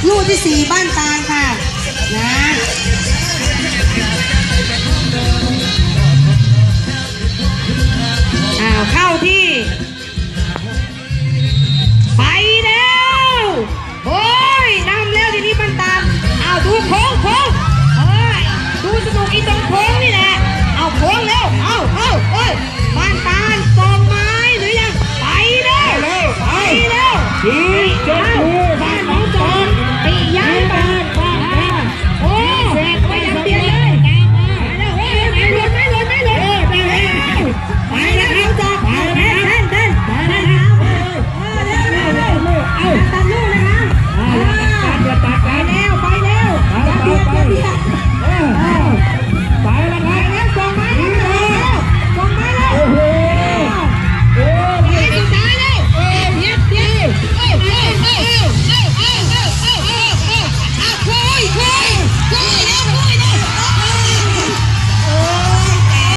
ออกลูกที่สี่บ้านตาลค่ะนะอ้าวเข้าที่ ไปแล้วโอ้ยนำแล้วทีนี้บ้านตาลอ้าวดูโค้งโค้งเอ้ยดูสนุกอีตรงโค้งนี่แหละเอาโค้งเร็วเอาเอาเอ้ยบ้านตาลส่งไม้หรือยังไปแล้วไปแล้วไปแล้วทีจนถู Oh!